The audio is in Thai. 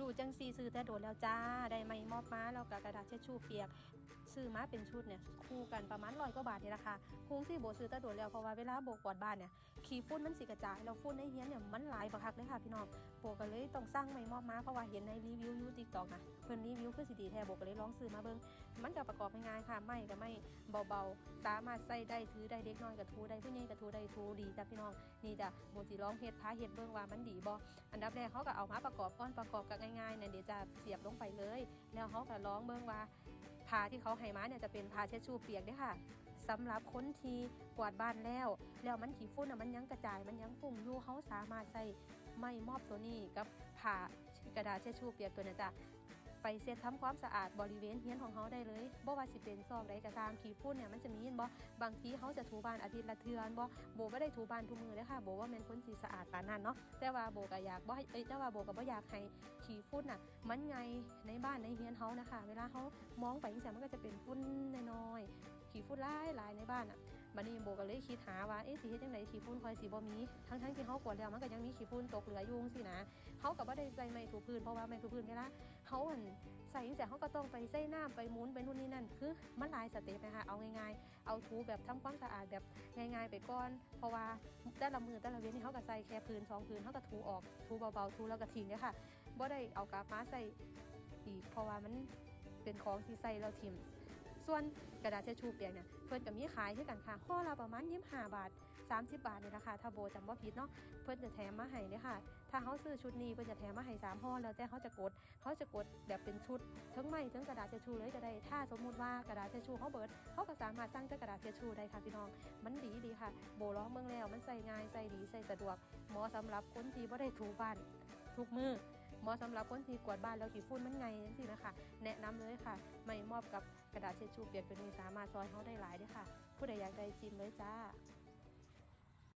รูจังซีซื้อแต่โดดแล้วจ้า ได้ไม่มอบมาแล้วก็กระดาษเช็ดชู่เปียก ซื้อมาเป็นชุดเนี่ยคู่กันประมาณร้อยกว่าบาทนี่แหละค่ะคุ้งที่โบซื้อแต่โดดแล้วเพราะว่าเวลาโบกวาดบ้านเนี่ยขี้ฝุ่นมันสิกระจายแล้วฝุ่นในเฮียนเนี่ยมันหลายบักคักเลยค่ะพี่น้องโบก็เลยต้องสร้างไม่มอบมาเพราะว่าเห็นในรีวิวยู ตอกนะเพิ่นรีวิวคือสิดีแท้โบก็เลยลองซื้อมาเบิ่งมันก็ประกอบง่ายๆค่ะไม่ก็ไม่เบาๆ สามารถใส่ได้ถือได้เด็กน้อยก็ทูได้ผู้ใหญ่ก็ทูได้ทูดีจ้ะพี่น้องนี่จ้ะโบสิลองเฮ็ดพาเฮ็ดเบิ่งว่ามันดีบ่อันดับแรกเขาก็เอามาประกอบก้อนประกอบกันง่ายๆเนี่ยเดี๋ยวจะเสียบลงไปเลย แล้วเขาก็ร้องเบิ่งว่าผ้าที่เขาให้มาเนี่ยจะเป็นผ้าเช็ดชูเปียกด้ค่ะสำหรับคนที่กวาดบ้านแล้ว แล้วมันขี้ฝุ่นอะมันยังกระจายมันยังฝุ่งอยู่เขาสามารถใส่ไม้มอบตัวนี้กับผ้า กระดาษเช็ดชูเปียกตัวนี้จ้ะไปเซ็ตทำความสะอาดบริเวณเฮียนของเขาได้เลยบ่ว่าสิเป็นซอกใดก็ตามขี้ฝุ่นเนี่ยมันจะมีเห็นบ่บางทีเขาจะถูบ้านอาทิตย์ละเทือนบ่โบไม่ได้ถูบ้านทุกมือเลยค่ะโบว่าแม่นคนสีสะอาดปานนั้นเนาะแต่ว่าโบก็อยากบ่ให้เอ้ยแต่ว่าโบก็บ่อยากให้ขี้ฝุ่นน่ะมันไงในบ้านในเฮียนเฮานะคะ เวลาเขามองไปจังซี่มันก็จะเป็นฝุ่นน้อยๆขี้ฝุ่นหลายหลายในบ้านอะ บัดนี้โบก็เลยคิดหาว่าเอ๊ะสิเฮ็ดจังไดขี้ฝุ่นคอยสิบ่มีทั้งๆที่เฮากวาดแล้วมันก็ยังมีขี้ฝุ่นตกเหลืออยู่จังซี่นะเฮาก็บ่ได้ใส่ไม้ถูพื้นเพราะว่าไม้ถูพื้นเวลาเฮาหั่นใส่จังซี่เฮาก็ต้องไปใส่น้ำไปหมุนไปนู่นนี่นั่นคือมันหลายสเต็ปนะคะเอาง่ายๆ เอาถูแบบทำความสะอาดแบบง่ายๆไปก่อน เพราะว่าแต่ละมือแต่ละเว้นนี่เขาก็ใส่แค่พื้นสองพื้นเขาก็ถูออกถูเบาๆถูแล้วก็ทิ้งเนี่ยค่ะบ่ได้เอากาบมาใส่อีกเพราะว่ามันเป็นของที่ใส่แล้วทิม ส่วนกระดาษเช็ดชูเปียกเนี่ยเพิ่อนก็มีขายที่กันค่ะห่อละประมาณ25บห้าบาท30บาทเนี่ยนะคะถ้าโบจำว่าผิดเนาะเพิ่อนจะแถมมาให้เนี่ยค่ะ ถ้าเขาซื้อชุดนี้เพิ่อนจะแถมมาให้สามห่อแล้วแต่เขาจะกดเขาจะกดแบบเป็นชุดทั้งไม้ทั้งกระดาษเช็ดชูเลยก็ได้ถ้าสมมุติว่ากระดาษเช็ดชูเขาเบิดเขาก็สามารถสร้างจากกระดาษเช็ดชูได้ค่ะพี่น้อง มันดีดีค่ะ โบล้อเมืองแล้วมันใส่ง่ายใส่ดีใส่สะดวกเหมาะสำหรับคนที่บ่ได้ถูบ้านทุกมือ เหมาะสำหรับคนที่กวาดบ้านแล้วขี้ฝุ่นมันไงนั่นสินะคะ แนะนำเลยค่ะ ไม่มอบกับกระดาษเช็ดชูเปียกเป็นมีสามารถซอยเขาได้หลายด้วยค่ะ ผู้ใดอยากได้จิ้มเลยจ้า